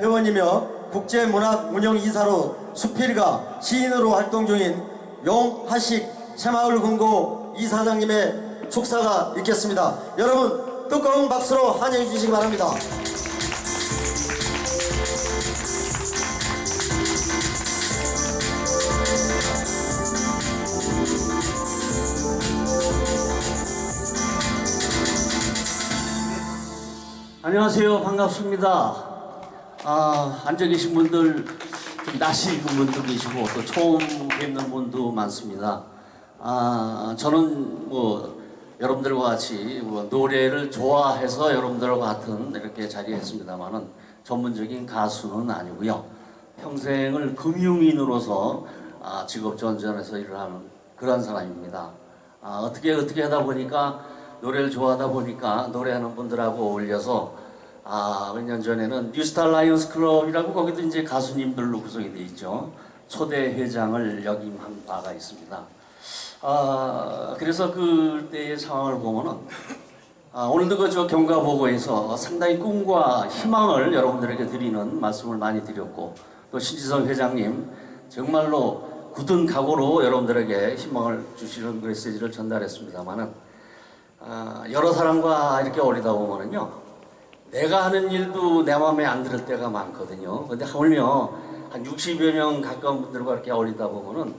회원이며 국제문화운영이사로 수필가 시인으로 활동 중인 용하식 새마을 금고 이사장님의 축사가 있겠습니다. 여러분 뜨거운 박수로 환영해 주시기 바랍니다. 안녕하세요. 반갑습니다. 아, 앉아 계신 분들 좀 낯이 익은 분도 계시고 또 처음 뵙는 분도 많습니다. 아, 저는 뭐 여러분들과 같이 뭐 노래를 좋아해서 여러분들과 같은 이렇게 자리에 했습니다만은 전문적인 가수는 아니고요. 평생을 금융인으로서 아, 직업 전전에서 일을 하는 그런 사람입니다. 아, 어떻게 어떻게 하다 보니까 노래를 좋아하다 보니까 노래하는 분들하고 어울려서 아, 몇 년 전에는 뉴스타 라이언스 클럽이라고 거기도 이제 가수님들로 구성이 돼 있죠. 초대 회장을 역임한 바가 있습니다. 아, 그래서 그때의 상황을 보면은 아, 오늘도 그저 경과 보고에서 상당히 꿈과 희망을 여러분들에게 드리는 말씀을 많이 드렸고 또 신지성 회장님 정말로 굳은 각오로 여러분들에게 희망을 주시는 그 메시지를 전달했습니다만은 아, 여러 사람과 이렇게 어울리다 보면은요 내가 하는 일도 내 마음에 안 들을 때가 많거든요. 근데 하물며 한 60여 명 가까운 분들과 이렇게 어울리다 보면은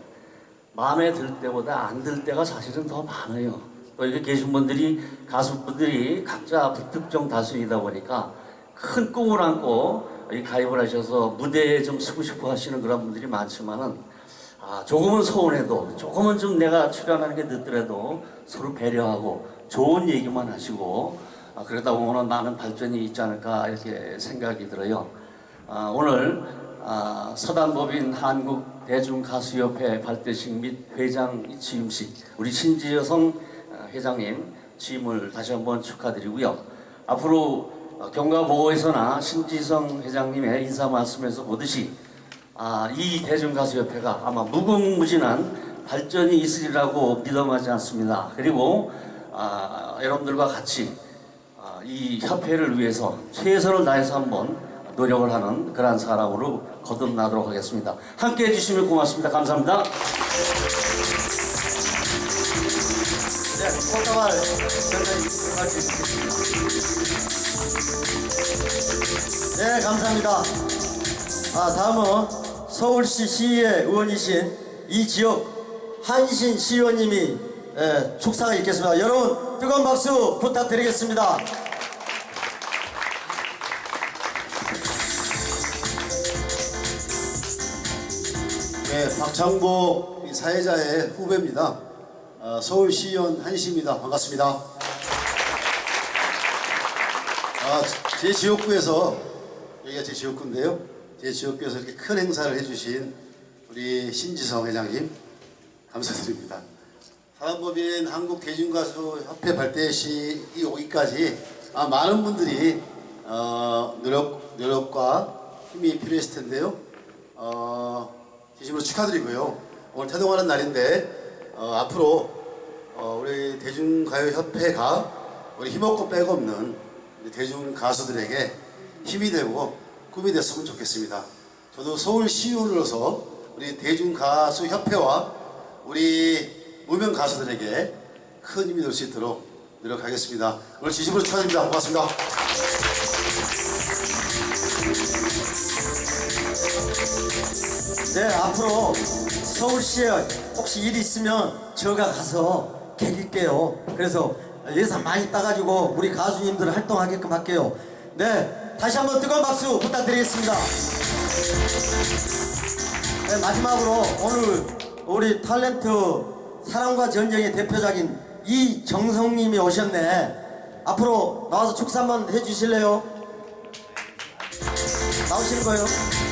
마음에 들 때보다 안 들 때가 사실은 더 많아요. 또 여기 계신 분들이 가수분들이 각자 불특정 다수이다 보니까 큰 꿈을 안고 가입을 하셔서 무대에 좀 서고 싶어 하시는 그런 분들이 많지만은 아, 조금은 서운해도 조금은 좀 내가 출연하는 게 늦더라도 서로 배려하고 좋은 얘기만 하시고 아, 그러다 보면 많은 발전이 있지 않을까 이렇게 생각이 들어요. 아, 오늘 아, 서단법인 한국 대중가수협회 발대식 및 회장 취임식 우리 신지여성 아, 회장님 취임을 다시 한번 축하드리고요. 앞으로 어, 경과보고에서나 신지성 회장님의 인사 말씀에서 보듯이 아, 이 대중가수협회가 아마 무궁무진한 발전이 있으리라고 믿어하지 않습니다. 그리고 아, 여러분들과 같이 아, 이 협회를 위해서 최선을 다해서 한번 노력을 하는 그러한 사람으로 거듭나도록 하겠습니다. 함께 해주시면 고맙습니다. 감사합니다. 네, 주시겠습니다. 네, 감사합니다. 아, 다음은 서울시 시의회 의원이신 이 지역 한신 시의원님이 예, 축사가 있겠습니다. 여러분 뜨거운 박수 부탁드리겠습니다. 박창복 사회자의 후배입니다. 어, 서울시의원 한시입니다. 반갑습니다. 아, 제 지역구에서 여기가 제 지역구인데요. 제 지역구에서 이렇게 큰 행사를 해주신 우리 신지성 회장님 감사드립니다. 사단법인 한국대중가수협회 발대식이 오기까지 아, 많은 분들이 어, 노력, 노력과 힘이 필요했을 텐데요. 어, 진심으로 축하드리고요. 오늘 태동하는 날인데 어, 앞으로 어, 우리 대중가요협회가 우리 힘없고 빼없는 우리 대중 가수들에게 힘이 되고 꿈이 됐으면 좋겠습니다. 저도 서울 시의원으로서 우리 대중가수협회와 우리 무명 가수들에게 큰 힘이 될 수 있도록 노력하겠습니다. 오늘 진심으로 축하드립니다. 고맙습니다. 네, 앞으로 서울시에 혹시 일 있으면 제가 가서 개길게요. 그래서 예산 많이 따가지고 우리 가수님들 활동하게끔 할게요. 네, 다시 한번 뜨거운 박수 부탁드리겠습니다. 네, 마지막으로 오늘 우리 탤런트 사랑과 전쟁의 대표작인 이정성님이 오셨네. 앞으로 나와서 축사 한번 해주실래요? 나오시는 거예요?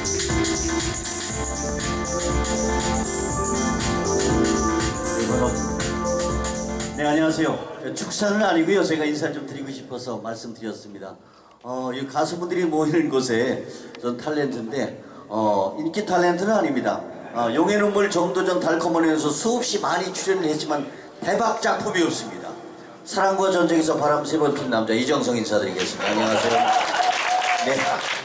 네, 안녕하세요. 축사는 아니고요. 제가 인사 좀 드리고 싶어서 말씀드렸습니다. 어, 이 가수분들이 모이는 곳에 전 탤런트인데, 어, 인기 탤런트는 아닙니다. 어, 용의 눈물 정도전 달콤한에서 수없이 많이 출연을 했지만 대박 작품이 없습니다. 사랑과 전쟁에서 바람 세 번 핀 남자 이정성 인사드리겠습니다. 안녕하세요. 네.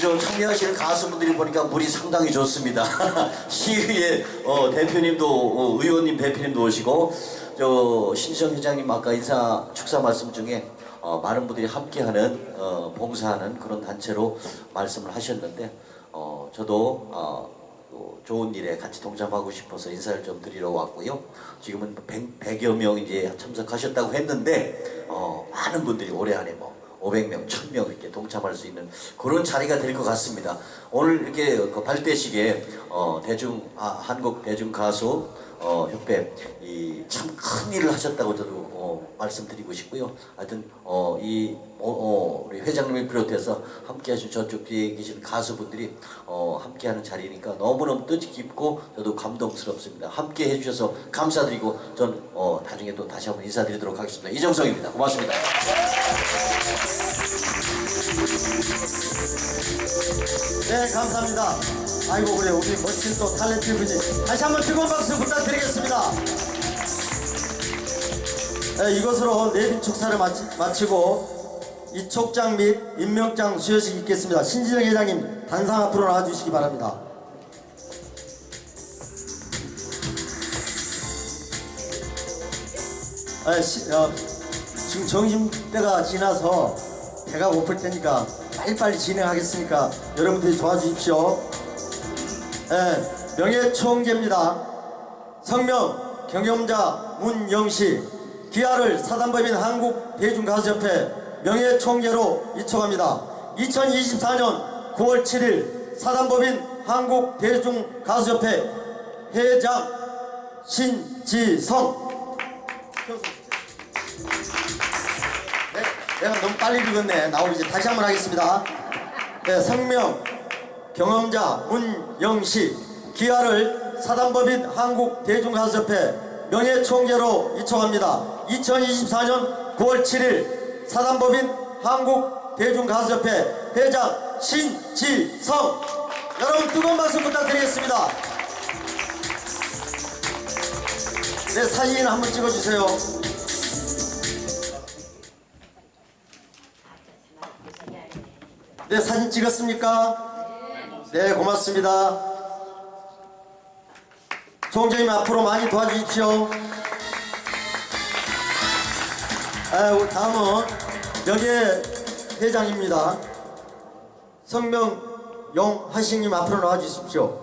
저 참여하시는 가수분들이 보니까 물이 상당히 좋습니다. 시의회 어, 대표님도 어, 의원님 대표님도 오시고 저 신지영 회장님 아까 인사 축사 말씀 중에 어, 많은 분들이 함께하는 어, 봉사하는 그런 단체로 말씀을 하셨는데 어, 저도 어, 또 좋은 일에 같이 동참하고 싶어서 인사를 좀 드리러 왔고요. 지금은 100, 여 명 이제 참석하셨다고 했는데 어, 많은 분들이 올해 안에 뭐 500명, 1000명 이렇게 동참할 수 있는 그런 자리가 될 것 같습니다. 오늘 이렇게 그 발대식에 어, 대중 아, 한국 대중 가수 어, 협회 이참큰 일을 하셨다고 저도 어, 말씀드리고 싶고요. 하여튼 어, 이 어, 어, 우리 회장님을 비롯해서 함께하신 저쪽 뒤에 계신 가수분들이 어, 함께하는 자리니까 너무너무 뜻깊고 저도 감동스럽습니다. 함께 해주셔서 감사드리고 전 어, 나중에 또 다시 한번 인사드리도록 하겠습니다. 이정성입니다. 고맙습니다. 네, 감사합니다. 아이고, 그래, 우리 멋진 또 탤런트 분이. 다시 한번 뜨거운 박수 부탁드리겠습니다. 네, 이것으로 내빈 축사를 마치, 마치고 이촉장 및 임명장 수여식 있겠습니다. 신진영 회장님 단상 앞으로 나와주시기 바랍니다. 아, 시, 어, 지금 점심때가 지나서 배가 고플 테니까 빨리빨리 진행하겠으니까 여러분들이 도와주십시오. 예, 명예총재입니다. 성명 경영자 문영시 기아를 사단법인 한국대중가수협회 명예총재로 이촉합니다. 2024년 9월 7일 사단법인 한국대중가수협회 회장 신지성 네, 내가 너무 빨리 읽었네. 나오기 이제 다시 한번 하겠습니다. 네, 성명 경험자 문영식 기아를 사단법인 한국대중가수협회 명예총재로 이촉합니다. 2024년 9월 7일 사단법인 한국대중가수협회 회장 신지성 여러분 뜨거운 박수 부탁드리겠습니다. 네, 사진 한번 찍어주세요. 네, 사진 찍었습니까? 네, 고맙습니다. 총재님 앞으로 많이 도와주십시오. 아, 다음은 명예 회장입니다. 성명 용하식님 앞으로 나와주십시오.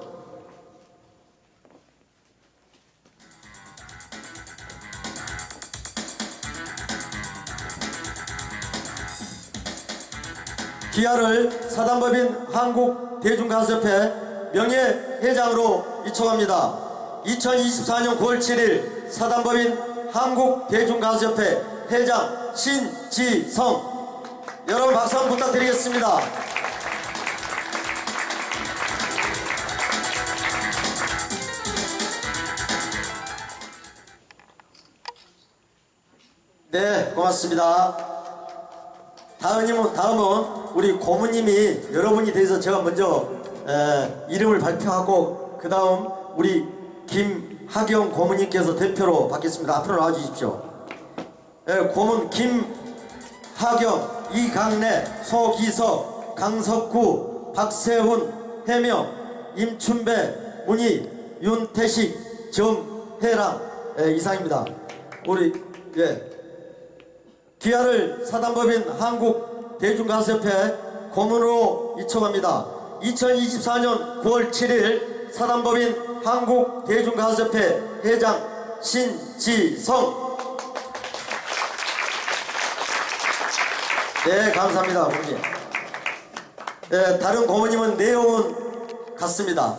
기아를 사단법인 한국대중가수협회 명예회장으로 이촉합니다. 2024년 9월 7일 사단법인 한국대중가수협회 회장 신지성 여러분 박수 한번 부탁드리겠습니다. 네, 고맙습니다. 다음은, 다음은 우리 고모님이 여러분이 돼서 제가 먼저 에, 이름을 발표하고 그 다음 우리 김하경 고모님께서 대표로 받겠습니다. 앞으로 나와주십시오. 에, 고문 김하경, 이강래, 소기석, 강석구, 박세훈, 해명, 임춘배, 문희, 윤태식, 정혜랑 에, 이상입니다. 우리 예. 기아를 사단법인 한국대중가수협회 고문으로 이청합니다. 2024년 9월 7일 사단법인 한국대중가수협회 회장 신지성. 네 감사합니다 고모님 네, 다른 고모님은 내용은 같습니다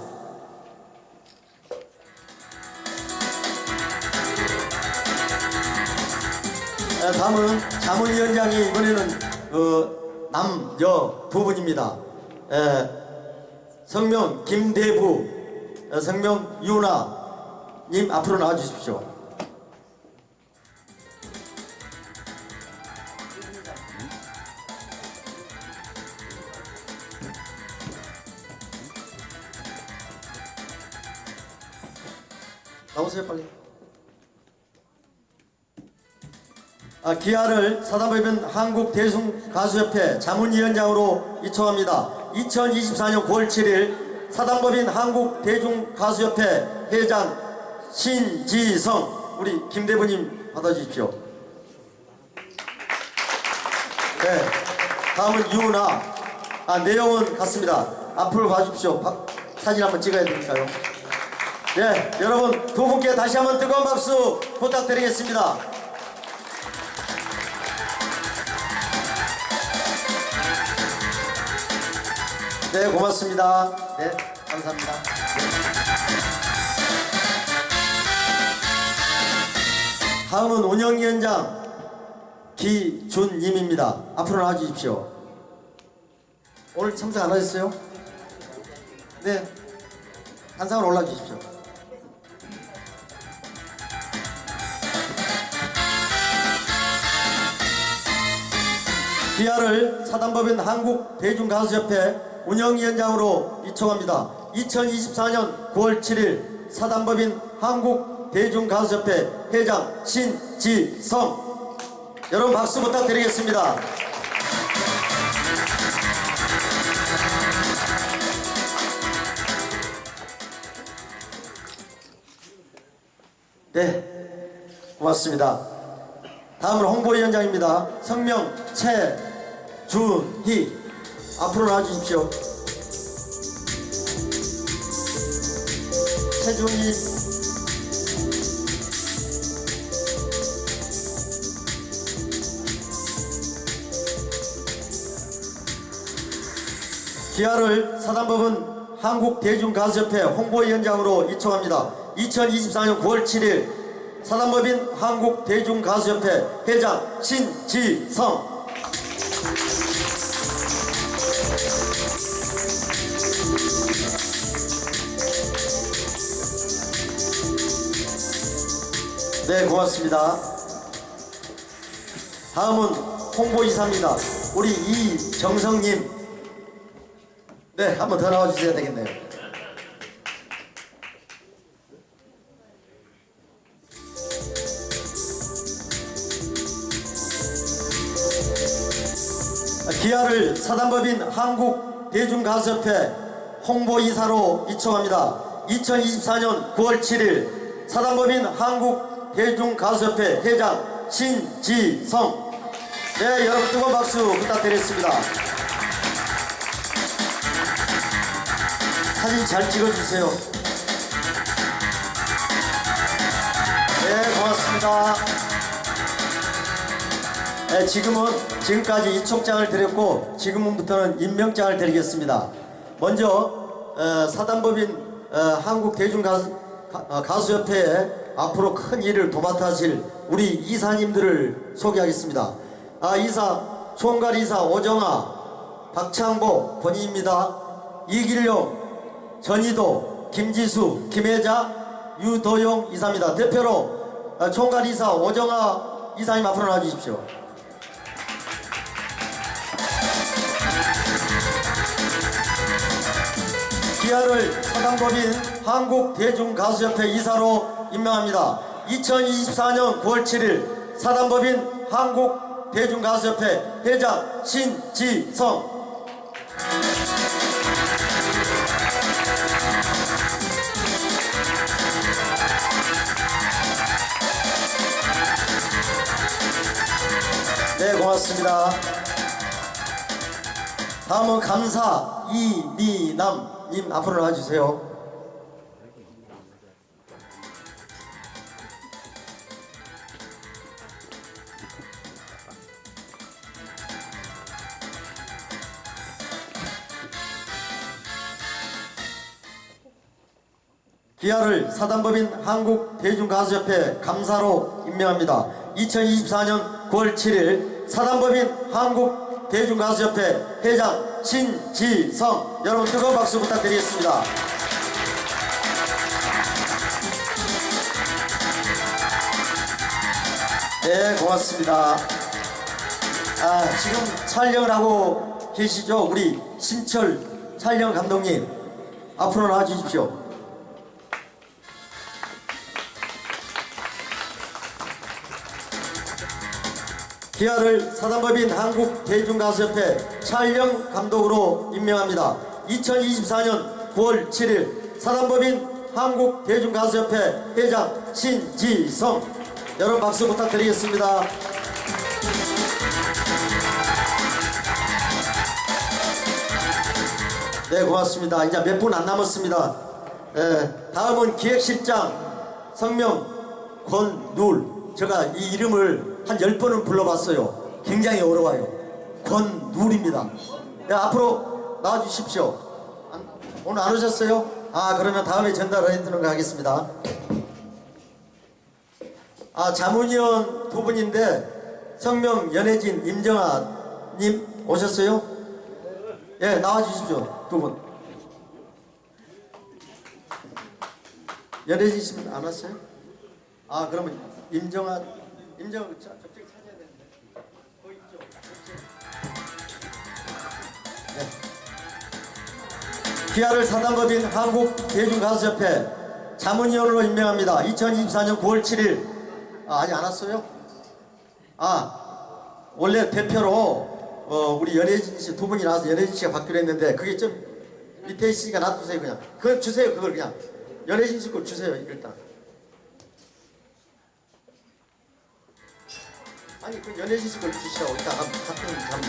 다음은 자문위원장이 이번에는 어, 남여 두 분입니다. 에, 성명 김대부, 에, 성명 유나님 앞으로 나와주십시오. 나오세요 빨리. 기아를 사단법인 한국대중가수협회 자문위원장으로 이청합니다. 2024년 9월 7일 사단법인 한국대중가수협회 회장 신지성 우리 김 대부님 받아주십시오. 네, 다음은 유나. 아, 내용은 같습니다. 앞으로 봐주십시오. 바- 사진 한번 찍어야 되니까요. 네, 여러분 두 분께 다시 한번 뜨거운 박수 부탁드리겠습니다. 네, 고맙습니다. 네, 감사합니다. 다음은 운영위원장 기준님입니다. 앞으로 나와주십시오. 오늘 참석 안 하셨어요? 네, 한상을 올라주십시오. 기아를 사단법인 한국대중가수협회 운영위원장으로 이청합니다. 2024년 9월 7일 사단법인 한국대중가수협회 회장 신지성 여러분 박수 부탁드리겠습니다. 네, 고맙습니다. 다음은 홍보위원장입니다. 성명 최준희 앞으로 나와주십시오. 최준희 기아를 사단법은 한국대중가수협회 홍보위원장으로 이청합니다. 2024년 9월 7일 사단법인 한국대중가수협회 회장 신지성 네 고맙습니다. 다음은 홍보이사입니다. 우리 이정성님 네 한 번 더 나와주셔야 되겠네요. 기아를 사단법인 한국대중가수협회 홍보이사로 이청합니다. 2024년 9월 7일 사단법인 한국 대중가수협회 회장 신지성 네 여러분 뜨거운 박수 부탁드리겠습니다. 사진 잘 찍어주세요. 네 고맙습니다. 네, 지금은 지금까지 이촉장을 드렸고 지금부터는 임명장을 드리겠습니다. 먼저 어, 사단법인 어, 한국대중가수협회에 앞으로 큰 일을 도맡아 하실 우리 이사님들을 소개하겠습니다. 아, 이사 총괄 이사 오정아, 박창보 본인입니다. 이길용, 전희도, 김지수, 김혜자, 유도용 이사입니다. 대표로 어, 총괄 이사 오정아 이사님 앞으로 나와주십시오. 기아를 사단법인 한국대중가수협회 이사로 임명합니다. 2024년 9월 7일 사단법인 한국대중가수협회 회장 신지성 네 고맙습니다. 다음은 감사 이미남님 앞으로 나와주세요. 기아를 사단법인 한국대중가수협회 감사로 임명합니다. 2024년 9월 7일 사단법인 한국대중가수협회 회장 신지성 여러분 뜨거운 박수 부탁드리겠습니다. 네 고맙습니다. 아, 지금 촬영을 하고 계시죠? 우리 심철 촬영 감독님 앞으로 나와 주십시오. 기아를 사단법인 한국대중가수협회 촬영 감독으로 임명합니다. 2024년 9월 7일 사단법인 한국대중가수협회 회장 신지성 여러분 박수 부탁드리겠습니다. 네 고맙습니다. 이제 몇 분 안 남았습니다. 예, 다음은 기획실장 성명 권눌 제가 이 이름을 한열 번은 불러봤어요. 굉장히 어려워요. 권눌입니다. 네, 앞으로 나와주십시오. 안- 오늘 안 오셨어요? 아 그러면 다음에 전달해 드리는 거 하겠습니다. 아 자문위원 두 분인데 성명 연혜진 임정아님 오셨어요? 예 나와주십시오 두 분. 연혜진 씨는 안 왔어요? 아 그러면 임정아 임정아 저- 저쪽에 찾아야 되는데 거기 있죠? 네. 기아를 사단법인 한국대중가수협회 자문위원으로 임명합니다. 2024년 9월 7일 아, 아직 안 왔어요? 아 원래 대표로 어, 우리 연예진 씨 두 분이 나와서 연예진 씨가 받기로 했는데 그게 좀 밑에 있으니까 놔두세요 그냥 그걸 주세요 그걸 그냥 연예진 씨 거 주세요 일단 아니 그 연예진 씨걸 주시라고 일단 가- 같은 잡는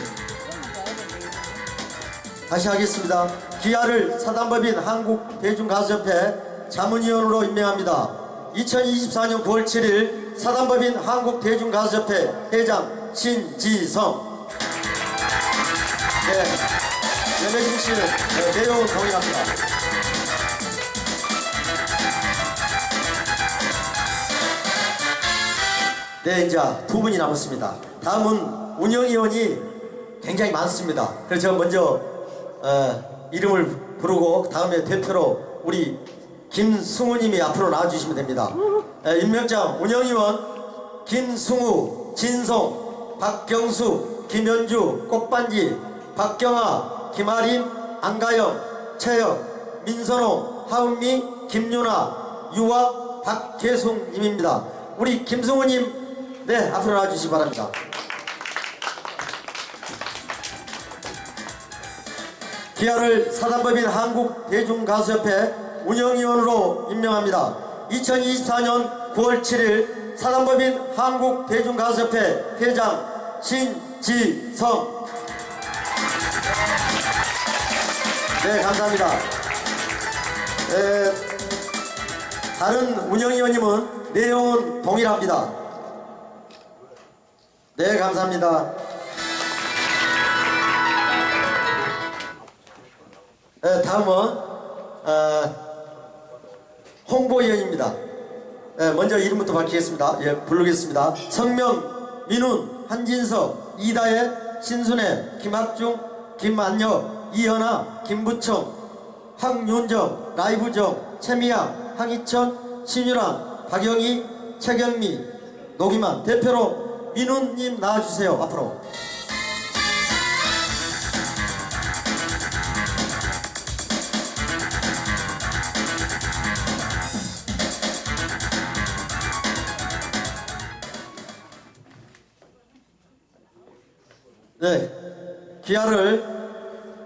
다시 하겠습니다. 기아를 사단법인 한국대중가수협회 자문위원으로 임명합니다. 2024년 9월 7일 사단법인 한국대중가수협회 회장 신지성 네, 연예진 씨는 네, 내용을 동의합니다. 네, 이제 두 분이 남았습니다. 다음은 운영위원이 굉장히 많습니다. 그래서 제가 먼저 어, 이름을 부르고 다음에 대표로 우리 김승우님이 앞으로 나와주시면 됩니다. 에, 임명장 운영위원 김승우, 진송, 박경수, 김현주, 꽃반지, 박경아, 김아린, 안가영, 최혁, 민선호, 하은미, 김유나, 유아, 박계숙님입니다. 우리 김승우님 네 앞으로 나와주시기 바랍니다. 기아를 사단법인 한국대중가수협회 운영위원으로 임명합니다. 2024년 9월 7일 사단법인 한국대중가수협회 회장 신지성 네 감사합니다. 에, 다른 운영위원님은 내용은 동일합니다. 네 감사합니다. 에, 다음은 어, 홍보위원입니다. 에, 먼저 이름부터 밝히겠습니다. 예, 부르겠습니다. 성명, 민훈, 한진석, 이다혜, 신순애, 김학중, 김만혁, 이현아, 김부청, 황윤정, 라이브정, 최미양, 황희천, 신유랑, 박영희, 최경미, 노기만 대표로 민훈님 나와주세요. 앞으로. 네, 기아를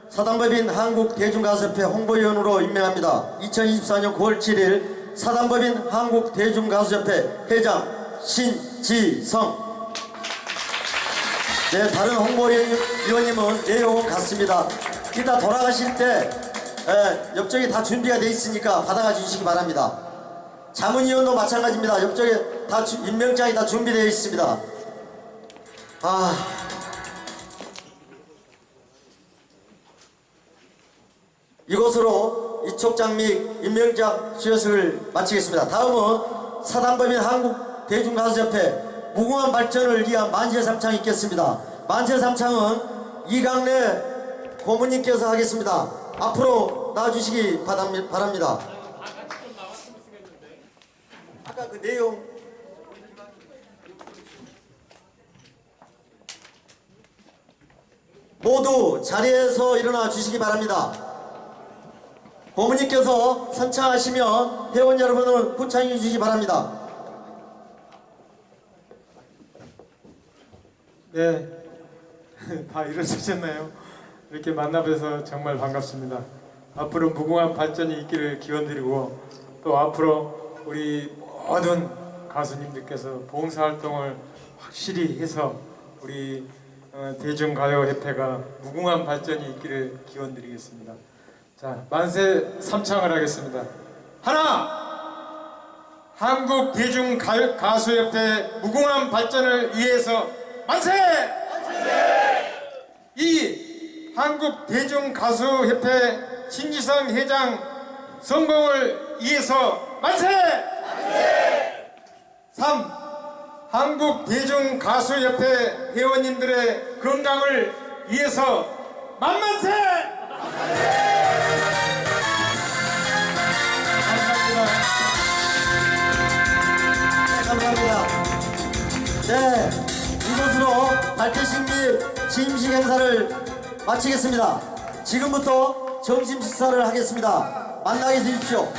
사단법인 한국대중가수협회 홍보위원으로 임명합니다. 2024년 9월 7일 사단법인 한국대중가수협회 회장 신지성 네, 다른 홍보위원님은 내용은 같습니다. 이따 돌아가실 때 에, 옆쪽에 다 준비가 돼 있으니까 받아가 주시기 바랍니다. 자문위원도 마찬가지입니다. 옆쪽에 다 주- 임명장이 다 준비되어 있습니다. 아. 이것으로 이촉장미 임명장 수여식을 마치겠습니다. 다음은 사단법인 한국대중가수협회 무궁한 발전을 위한 만세삼창이 있겠습니다. 만세삼창은 이강래 고문님께서 하겠습니다. 앞으로 나와주시기 바랍니다. 아까 그 내용 모두 자리에서 일어나 주시기 바랍니다. 고모님께서 선창하시면 회원 여러분을 후창해 주시기 바랍니다. 네, 다 이루어지셨나요? 이렇게 만나뵈서 정말 반갑습니다. 앞으로 무궁한 발전이 있기를 기원드리고 또 앞으로 우리 모든 가수님들께서 봉사활동을 확실히 해서 우리 어, 대중가요협회가 무궁한 발전이 있기를 기원드리겠습니다. 자, 만세 삼창을 하겠습니다. 하나! 한국 대중 가- 가수협회 무궁한 발전을 위해서 만세! 이 한국 대중 가수협회 신지성 회장 성공을 위해서 만세! 3. 한국 대중 가수협회 회원님들의 건강을 위해서 만만세! 감사합니다. 감사합니다. 네, 이것으로 발대식미 취임식 행사를 마치겠습니다. 지금부터 점심 식사를 하겠습니다. 만나게 되십시오.